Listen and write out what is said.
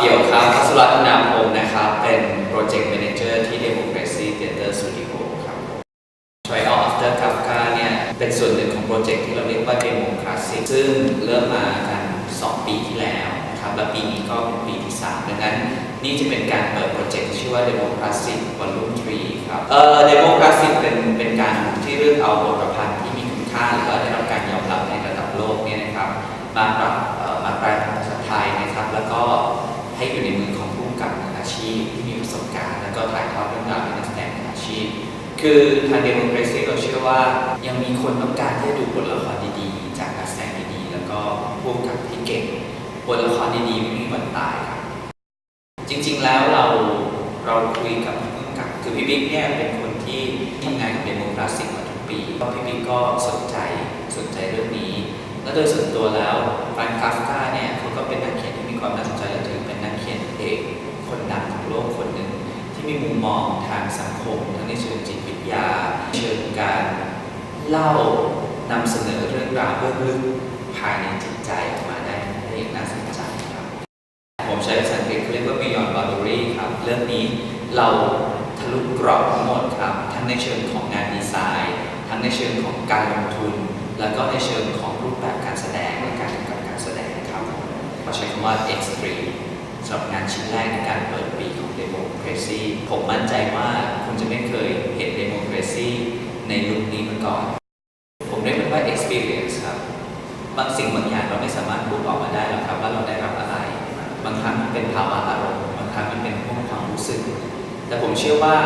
เกี่ยวครับพัสรัตนาพงศ์นะครับ เป็นโปรเจกต์ a ม a g e r ที่ Democracy Theater Studio ครับ Try Out After Kafka เนี่ย เป็นส่วนหนึ่งของโปรเจกต์ที่เราเรียกว่า Democracy ซึ่งเริ่มมากัน 2 ปีที่แล้วนะครับ และปีนี้ก็เป็นปีที่ 3 ดังนั้น นี่จะเป็นการเปิดโปรเจกต์ชื่อว่า Democracy Volume 3 ครับ เอ่อ Democracy เป็นเป็นการที่เลือกเอาบทประพันธ์ที่มีคุณค่าหรือว่าได้รับการยอมรับในระดับโลกเนี่ยนะครับ มาปรับมาแปลเป็นภาษาไทยนะครับ แล้วก็ ให้อยู่ในมือของผู้กำกับอาชีพที่มีประสบการณ์ แล้วก็ถ่ายทอดเรื่องราวให้นักแสดงอาชีพ คือทาง Democracy เราเชื่อว่ายังมีคนต้องการที่จะดูบทละครดีๆ จากนักแสดงดีๆ แล้วก็ผู้กำกับที่เก่งบทละครดีๆไม่มีวันตายครับจริงๆแล้วเราเราคุยกับผู้กำกับคือพี่บิ๊กเนี่ยเป็นคนที่ทำงานกับเดโมคราซีมาทุกปีก็พี่บิ๊กก็สนใจสนใจเรื่องนี้ และโดยส่วนตัวแล้ว คนดังของโลกคนหนึ่ง ที่มีมุมมองทางสังคม ทั้งในเชิงจิตวิทยา เชิงการเล่านำเสนอเรื่องราวเบื้องลึกภายในจิตใจออกมาได้ได้อย่างน่าสนใจครับ ผมใช้ภาษาอังกฤษเขาเรียกว่า Beyond Boundary ครับ เรื่องนี้เราทะลุกรอบทั้งหมดครับ ทั้งในเชิงของงานดีไซน์ ทั้งในเชิงของการลงทุน แล้วก็ในเชิงของรูปแบบการแสดงและการกำกับการแสดงครับเราใช้คำว่า Extreme สำหรับงานชิ้นแรกในการเปิดปีของ Democracy ผมมั่นใจว่าคุณจะไม่เคยเห็น Democracy ในลุคนี้มาก่อน ผมเรียกมันว่า experience ครับ บางสิ่งบางอย่างเราไม่สามารถพูดออกมาได้หรอกครับว่าเราได้รับอะไร บางครั้งมันเป็นภาวะอารมณ์ บางครั้งมันเป็นพวกความรู้สึก แต่ผมเชื่อว่า